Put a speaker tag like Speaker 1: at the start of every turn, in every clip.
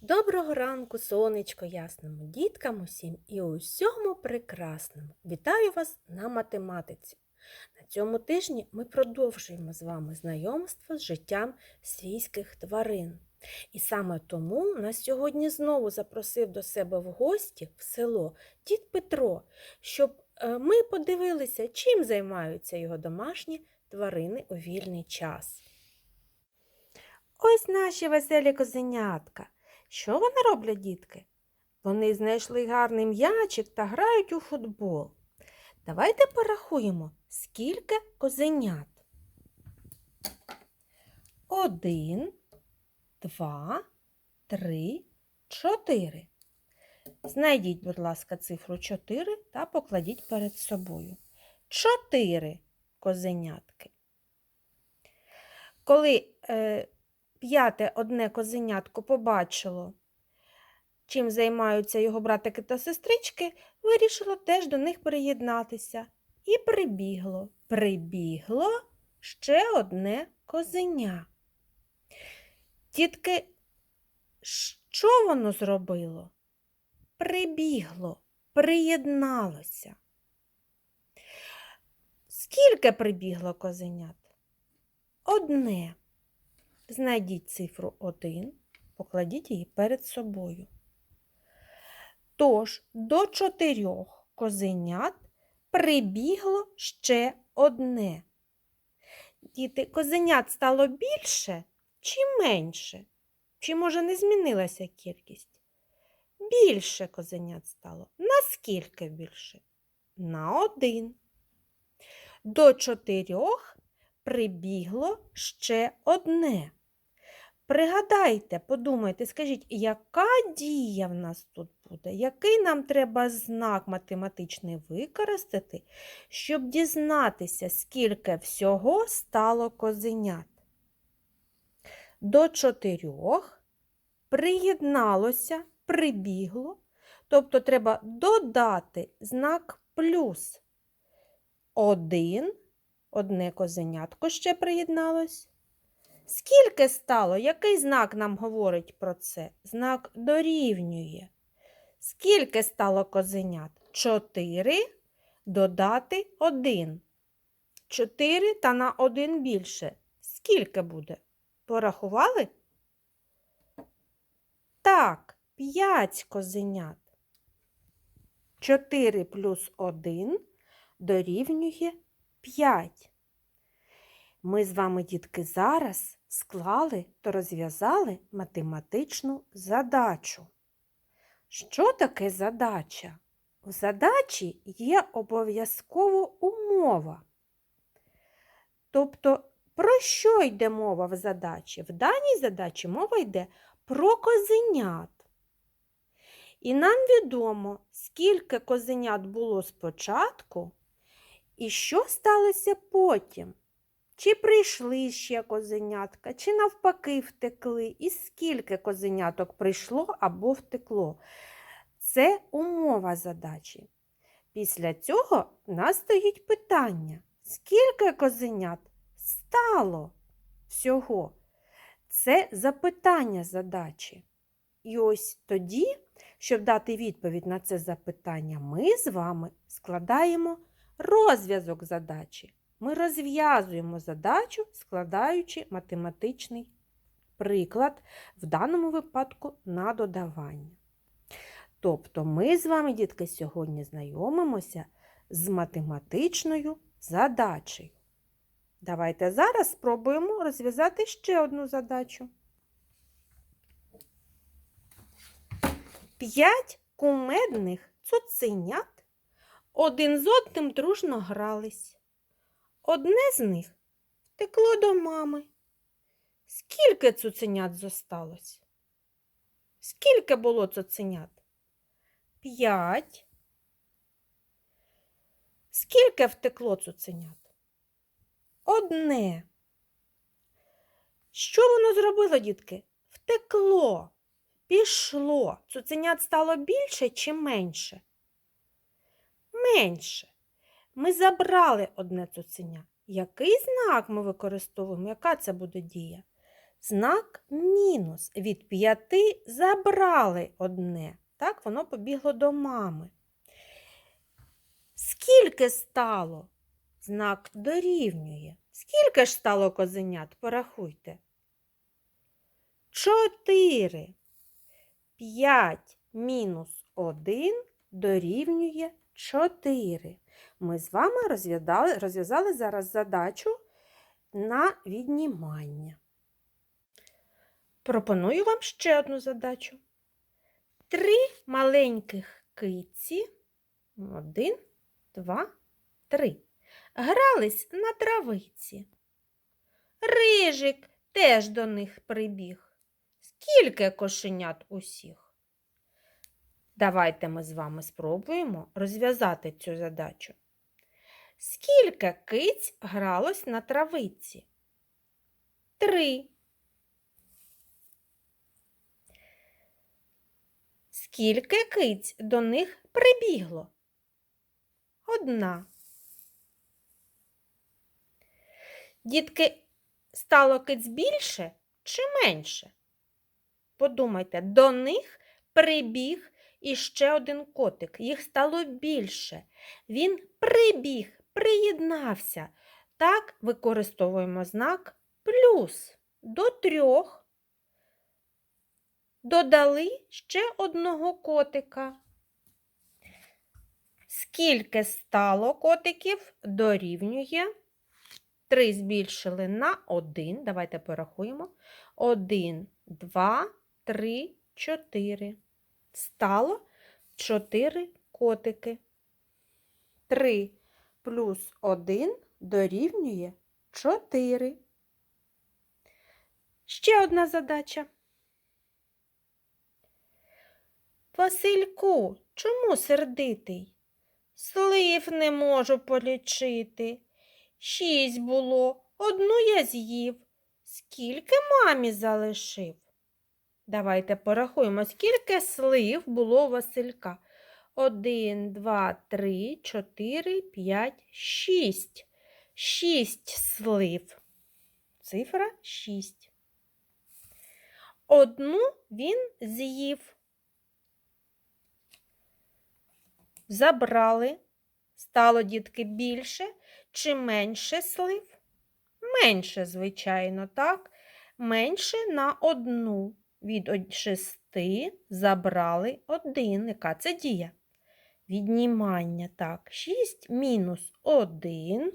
Speaker 1: Доброго ранку, сонечко ясному, діткам усім і усьому прекрасному. Вітаю вас на математиці. На цьому тижні ми продовжуємо з вами знайомство з життям свійських тварин. І саме тому нас сьогодні знову запросив до себе в гості в село дід Петро, щоб е, ми подивилися, чим займаються його домашні тварини у вільний час. Ось наші веселі козенятка. Що вони роблять, дітки? Вони знайшли гарний м'ячик та грають у футбол. Давайте порахуємо, скільки козенят. Один, два, три, чотири. Знайдіть, будь ласка, цифру 4 та покладіть перед собою. Чотири козенятки. Коли е, п'яте одне козенятко побачило, чим займаються його братики та сестрички, вирішило теж до них приєднатися. І прибігло, прибігло ще одне козеня. Тітки, що воно зробило? Прибігло, приєдналося. Скільки прибігло козенят? Одне. Знайдіть цифру 1, покладіть її перед собою. Тож, до чотирьох козенят прибігло ще одне. Діти, козенят стало більше чи менше? Чи, може, не змінилася кількість? Більше козенят стало. Наскільки більше? На один. До чотирьох прибігло ще одне. Пригадайте, подумайте, скажіть, яка дія в нас тут буде? Який нам треба знак математичний використати, щоб дізнатися, скільки всього стало козенят? До чотирьох приєдналося, прибігло, тобто треба додати знак плюс. Один, одне козенятко ще приєдналось. Скільки стало? Який знак нам говорить про це? Знак дорівнює. Скільки стало козенят? Чотири додати один. Чотири та на один більше. Скільки буде? Порахували? Так, п'ять козенят. Чотири плюс один дорівнює п'ять. Ми з вами, дітки, зараз склали та розв'язали математичну задачу. Що таке задача? В задачі є обов'язково умова. Тобто, про що йде мова в задачі? В даній задачі мова йде про козенят. І нам відомо, скільки козенят було спочатку і що сталося потім. Чи прийшли ще козенятка, чи навпаки втекли, і скільки козеняток прийшло або втекло. Це умова задачі. Після цього в нас стоїть питання, скільки козенят стало всього? Це запитання задачі. І ось тоді, щоб дати відповідь на це запитання, ми з вами складаємо розв'язок задачі ми розв'язуємо задачу, складаючи математичний приклад, в даному випадку на додавання. Тобто ми з вами, дітки, сьогодні знайомимося з математичною задачею. Давайте зараз спробуємо розв'язати ще одну задачу. П'ять кумедних цуценят один з одним дружно грались. Одне з них втекло до мами. Скільки цуценят зосталось? Скільки було цуценят? П'ять. Скільки втекло цуценят? Одне. Що воно зробило, дітки? Втекло, пішло. Цуценят стало більше чи менше? Менше. Ми забрали одне цуценя. Який знак ми використовуємо? Яка це буде дія? знак мінус. Від 5 забрали одне. Так, воно побігло до мами. Скільки стало? Знак дорівнює. Скільки ж стало козенят? Порахуйте. Чотири. П'ять мінус один дорівнює чотири. Ми з вами розв'язали, зараз задачу на віднімання. Пропоную вам ще одну задачу. Три маленьких киці. Один, два, три. Грались на травиці. Рижик теж до них прибіг. Скільки кошенят усіх? Давайте ми з вами спробуємо розв'язати цю задачу. Скільки киць гралось на травиці? Три. Скільки киць до них прибігло? Одна. Дітки, стало киць більше чи менше? Подумайте, до них прибіг іще один котик. Їх стало більше. Він прибіг, приєднався. Так використовуємо знак плюс до трьох. Додали ще одного котика. Скільки стало котиків дорівнює? Три збільшили на один. Давайте порахуємо. Один, два, три, чотири. Стало чотири котики. Три плюс один дорівнює чотири. Ще одна задача. Васильку, чому сердитий? Слив не можу полічити. Шість було, одну я з'їв. Скільки мамі залишив? Давайте порахуємо, скільки слив було у Василька. Один, два, три, чотири, п'ять, шість. Шість слив. Цифра шість. Одну він з'їв. Забрали. Стало дітки більше чи менше слив? Менше, звичайно, так? Менше на одну. Від шести забрали один. Яка це дія? Віднімання. Так, 6 мінус 1.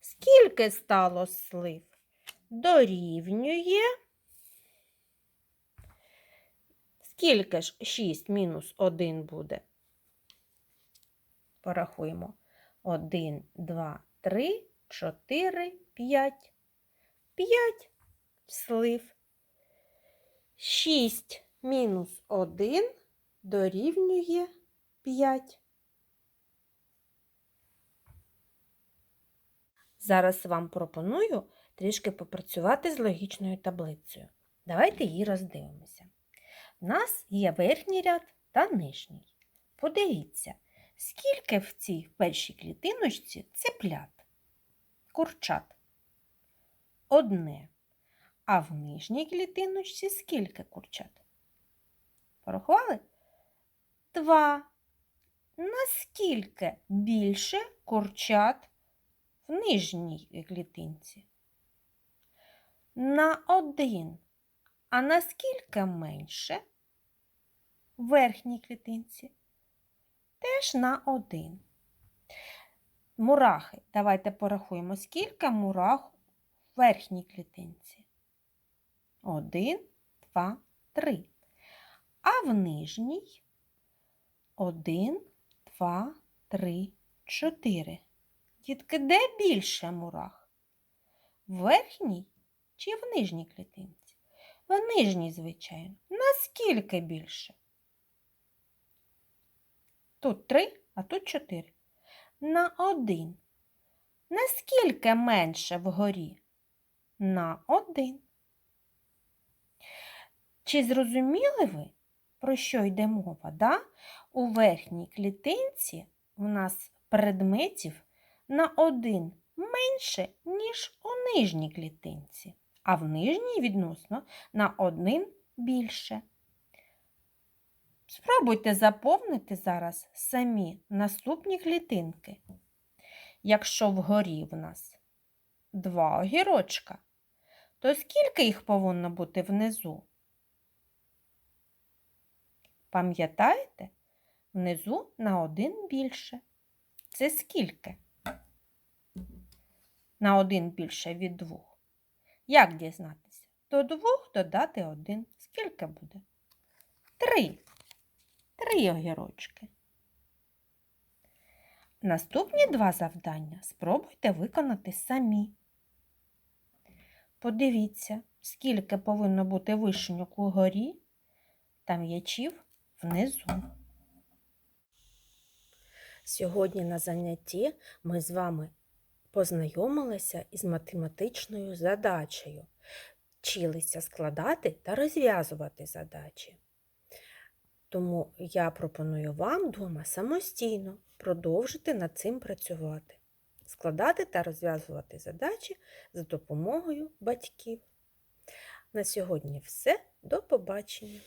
Speaker 1: Скільки стало слив? Дорівнює. Скільки ж 6 мінус 1 буде? Порахуємо. 1, 2, 3, 4, 5. 5 слив. 6 мінус 1 дорівнює 5. Зараз вам пропоную трішки попрацювати з логічною таблицею. Давайте її роздивимося. У нас є верхній ряд та нижній. Подивіться, скільки в цій першій клітиночці цеплят, курчат. Одне. А в нижній клітиночці скільки курчат? Порахували? Два. Наскільки більше курчат в нижній клітинці? На один. А наскільки менше в верхній клітинці? Теж на один. Мурахи. Давайте порахуємо, скільки мурах в верхній клітинці. Один, два, три. А в нижній один, два, три, чотири. Дітки, де більше мурах? В верхній чи в нижній клітинці? В нижній, звичайно. Наскільки більше? Тут три, а тут чотири. На один. Наскільки менше вгорі? На один. Чи зрозуміли ви, про що йде мова? Да? У верхній клітинці у нас предметів на один менше, ніж у нижній клітинці. а в нижній відносно на один більше. Спробуйте заповнити зараз самі наступні клітинки. Якщо вгорі в нас два огірочка, то скільки їх повинно бути внизу? Пам'ятаєте? Внизу на один більше. Це скільки? На один більше від двох. Як дізнатися? До двох додати один. Скільки буде? Три. Три огірочки. Наступні два завдання спробуйте виконати самі. Подивіться, скільки повинно бути вишеньок угорі та м'ячів внизу. Сьогодні на занятті ми з вами познайомилися із математичною задачею, вчилися складати та розв'язувати задачі. Тому я пропоную вам вдома самостійно продовжити над цим працювати, складати та розв'язувати задачі за допомогою батьків. На сьогодні все. До побачення!